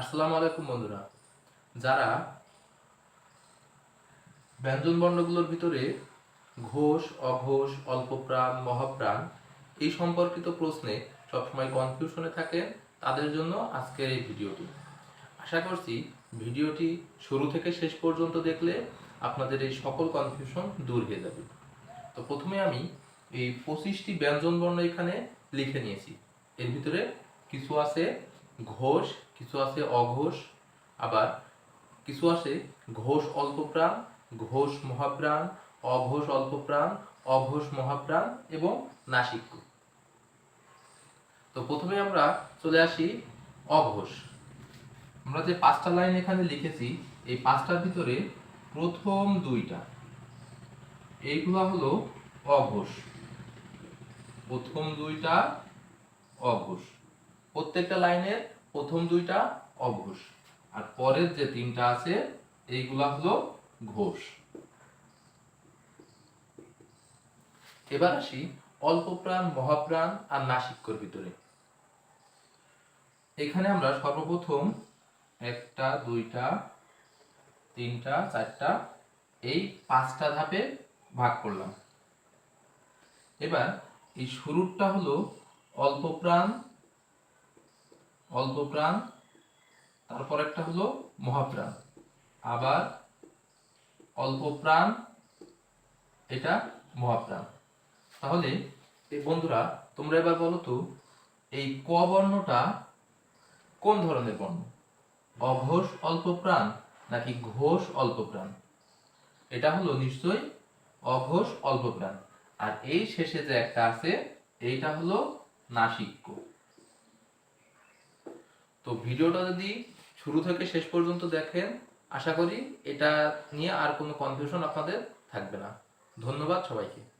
আসসালামু আলাইকুম বন্ধুরা। যারা ব্যঞ্জন বর্ণগুলোর ভিতরে ঘোষ, অঘোষ, অল্পপ্রাণ, মহাপ্রাণ এই সম্পর্কিত প্রশ্নে সবসময় কনফিউশনে থাকে, তাদের জন্য আজকের এই ভিডিওটি। আশা করছি ভিডিওটি শুরু থেকে শেষ পর্যন্ত দেখলে আপনাদের এই সকল কনফিউশন দূর হয়ে যাবে। তো প্রথমে আমি এই পঁচিশটি ব্যঞ্জন বর্ণ এখানে লিখে নিয়েছি। এর ভিতরে কিছু আছে ঘোষ, কিছু আছে অঘোষ, আবার কিছু আছে ঘোষ অল্পপ্রাণ, ঘোষ মহাপ্রাণ, অঘোষ অল্পপ্রাণ, অঘোষ মহাপ্রাণ এবং নাসিক্য। তো প্রথমে আমরা চলে আসি অঘোষ। আমরা যে পাঁচটা লাইন এখানে লিখেছি, এই পাঁচটার ভিতরে প্রথম দুইটা। এইগুলা হলো অঘোষ। প্রথম দুইটা অঘোষ। প্রত্যেকটা লাইনের প্রথম দুইটা অঘোষ। আর পরের যে তিনটা আছে, এইগুলা হলো ঘোষ। এবার আসি অল্প প্রাণ মহাপ্রাণ আর নাসিক্যর ভিতরে। এখানে আমরা সর্বপ্রথম একটা, দুইটা, তিনটা, চারটা, এই পাঁচটা ধাপে ভাগ করলাম। এবার এই শুরুরটা হলো অল্প প্রাণ অল্প প্রাণ, তারপর একটা হলো মহাপ্রাণ। আবার অল্প প্রাণ, এটা মহাপ্রাণ। তাহলে, এই বন্ধুরা, তোমরা এবার বলো তো, এই ক বর্ণটা কোন ধরনের বর্ণ? অঘোষ অল্প প্রাণ নাকি ঘোষ অল্প প্রাণ? এটা হলো নিশ্চয়ই অঘোষ অল্প প্রাণ। আর এই শেষে যে একটা আছে, এইটা হলো নাসিক্য। তো ভিডিওটা যদি শুরু থেকে শেষ পর্যন্ত দেখেন, আশা করি এটা নিয়ে আর কোনো কনফিউশন আপনাদের থাকবে না। ধন্যবাদ সবাইকে।